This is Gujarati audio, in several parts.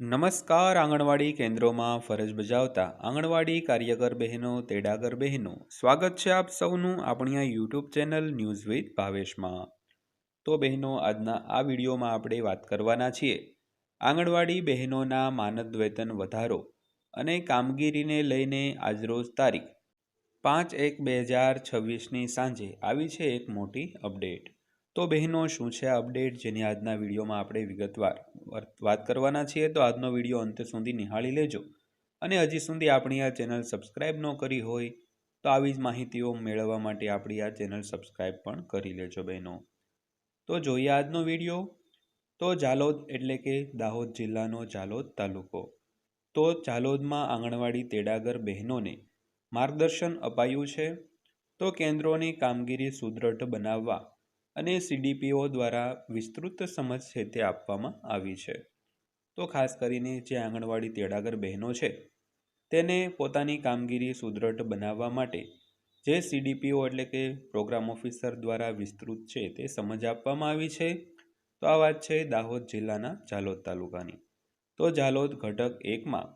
નમસ્કાર આંગણવાડી કેન્દ્રોમાં ફરજ બજાવતા આંગણવાડી કાર્યકર બહેનો, તેડાગર બહેનો, સ્વાગત છે આપ સૌનું આપણી આ યુટ્યુબ ચેનલ ન્યૂઝ વિથ ભાવેશમાં. તો બહેનો, આજના આ વિડીયોમાં આપણે વાત કરવાના છીએ. આંગણવાડી બહેનોના માનદ વેતન વધારો અને કામગીરીને લઈને આજરોજ તારીખ પાંચ એક બે હજાર છવ્વીસની સાંજે આવી છે એક મોટી અપડેટ. તો બહેનો, શું છે અપડેટ જેની આજના વિડીયોમાં આપણે વિગતવાર વાત કરવાના છીએ? તો આજનો વીડિયો અંત સુધી નિહાળી લેજો. અને હજી સુધી આપણી આ ચેનલ સબસ્ક્રાઈબ ન કરી હોય, તો આવી જ માહિતીઓ મેળવવા માટે આપણી આ ચેનલ સબસ્ક્રાઈબ પણ કરી લેજો બહેનો. તો જોઈએ આજનો વીડિયો. તો જાલોદ એટલે કે દાહોદ જિલ્લાનો જાલોદ તાલુકો. તો જાલોદમાં આંગણવાડી તેડાગર બહેનોને માર્ગદર્શન અપાયું છે. તો કેન્દ્રોની કામગીરી સુદૃઢ બનાવવા અને સીડીપીઓ દ્વારા વિસ્તૃત સમજ છે તે આપવામાં આવી છે. તો ખાસ કરીને જે આંગણવાડી તેડાગર બહેનો છે, તેને પોતાની કામગીરી સુદૃઢ બનાવવા માટે જે સીડીપીઓ એટલે કે પ્રોગ્રામ ઓફિસર દ્વારા વિસ્તૃત છે તે સમજ આપવામાં આવી છે. તો આ વાત છે દાહોદ જિલ્લાના ઝાલોદ તાલુકાની. તો ઝાલોદ ઘટક એકમાં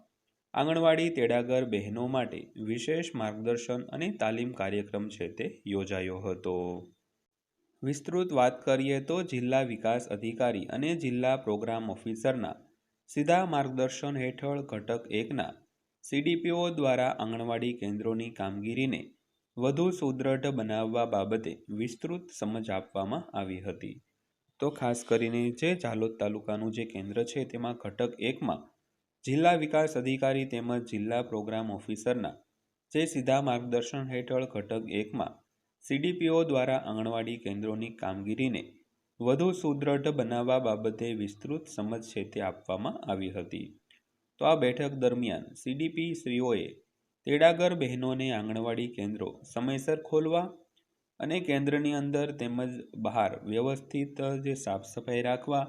આંગણવાડી તેડાગર બહેનો માટે વિશેષ માર્ગદર્શન અને તાલીમ કાર્યક્રમ છે તે યોજાયો હતો. વિસ્તૃત વાત કરીએ તો જિલ્લા વિકાસ અધિકારી અને જિલ્લા પ્રોગ્રામ ઓફિસરના સીધા માર્ગદર્શન હેઠળ ઘટક એકના સીડીપીઓ દ્વારા આંગણવાડી કેન્દ્રોની કામગીરીને વધુ સુદૃઢ બનાવવા બાબતે વિસ્તૃત સમજ આપવામાં આવી હતી. તો ખાસ કરીને જે જાલોદ તાલુકાનું જે કેન્દ્ર છે તેમાં ઘટક એકમાં જિલ્લા વિકાસ અધિકારી તેમજ જિલ્લા પ્રોગ્રામ ઓફિસરના જે સીધા માર્ગદર્શન હેઠળ ઘટક એકમાં સીડીપીઓ દ્વારા આંગણવાડી કેન્દ્રોની કામગીરીને વધુ સુદૃઢ બનાવવા બાબતે વિસ્તૃત સમજ છે તે આપવામાં આવી હતી. તો આ બેઠક દરમિયાન સીડીપી શ્રીઓએ તેડાગર બહેનોને આંગણવાડી કેન્દ્રો સમયસર ખોલવા અને કેન્દ્રની અંદર તેમજ બહાર વ્યવસ્થિત જે સાફ સફાઈ રાખવા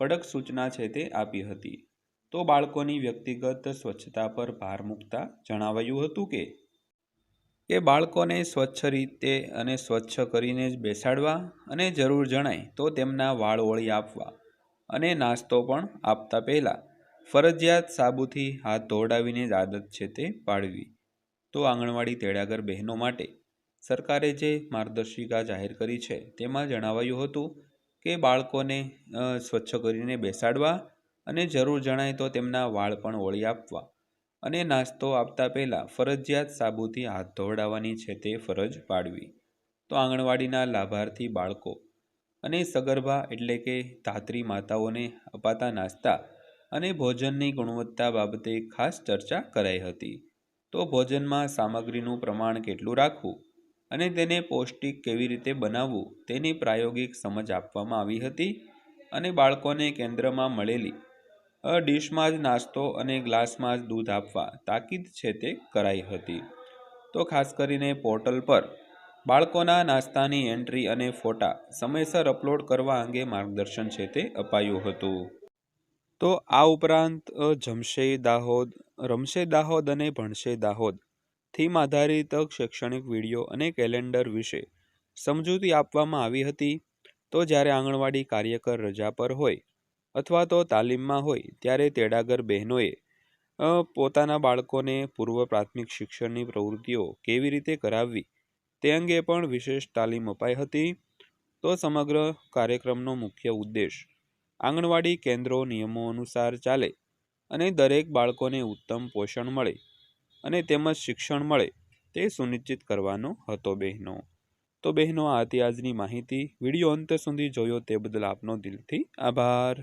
કડક સૂચના છે તે આપી હતી. તો બાળકોની વ્યક્તિગત સ્વચ્છતા પર ભાર મૂકતા જણાવાયું હતું કે કે બાળકોને સ્વચ્છ રીતે અને સ્વચ્છ કરીને જ બેસાડવા અને જરૂર જણાય તો તેમના વાળ ઓળી આપવા અને નાસ્તો પણ આપતા પહેલાં ફરજિયાત સાબુથી હાથ ધોવડાવીને જ આદત છે તે પાડવી. તો આંગણવાડી તેડાગર બહેનો માટે સરકારે જે માર્ગદર્શિકા જાહેર કરી છે તેમાં જણાવાયું હતું કે બાળકોને સ્વચ્છ કરીને બેસાડવા અને જરૂર જણાય તો તેમના વાળ પણ ઓળી આપવા. અને નાસ્તો આપતા પહેલાં ફરજિયાત સાબુથી હાથ ધોવડાવવાની છે તે ફરજ પાડવી. તો આંગણવાડીના લાભાર્થી બાળકો અને સગર્ભા એટલે કે ધાત્રી માતાઓને અપાતા નાસ્તા અને ભોજનની ગુણવત્તા બાબતે ખાસ ચર્ચા કરાઈ હતી. તો ભોજનમાં સામગ્રીનું પ્રમાણ કેટલું રાખવું અને તેને પૌષ્ટિક કેવી રીતે બનાવવું તેની પ્રાયોગિક સમજ આપવામાં આવી હતી અને બાળકોને કેન્દ્રમાં મળેલી ડીશમાં જ નાસ્તો અને ગ્લાસમાં જ દૂધ આપવા તાકીદ છે તે કરાઈ હતી. તો ખાસ કરીને પોર્ટલ પર બાળકોના નાસ્તાની એન્ટ્રી અને ફોટા સમયસર અપલોડ કરવા અંગે માર્ગદર્શન છે તે અપાયું હતું. તો આ ઉપરાંત જમશે દાહોદ, રમશે દાહોદ અને ભણશે દાહોદ થીમ આધારિત શૈક્ષણિક વીડિયો અને કેલેન્ડર વિશે સમજૂતી આપવામાં આવી હતી. તો જ્યારે આંગણવાડી કાર્યકર રજા પર હોય અથવા તો તાલીમમાં હોય, ત્યારે તેડાગર બહેનોએ પોતાના બાળકોને પૂર્વ પ્રાથમિક શિક્ષણની પ્રવૃત્તિઓ કેવી રીતે કરાવવી તે અંગે પણ વિશેષ તાલીમ અપાઈ હતી. તો સમગ્ર કાર્યક્રમનો મુખ્ય ઉદ્દેશ આંગણવાડી કેન્દ્રો નિયમો અનુસાર ચાલે અને દરેક બાળકોને ઉત્તમ પોષણ મળે અને તેમજ શિક્ષણ મળે તે સુનિશ્ચિત કરવાનો હતો બહેનો. તો બહેનો, આ હતી આજની માહિતી. વીડિયો અંત સુધી જોયો તે બદલ આપનો દિલથી આભાર.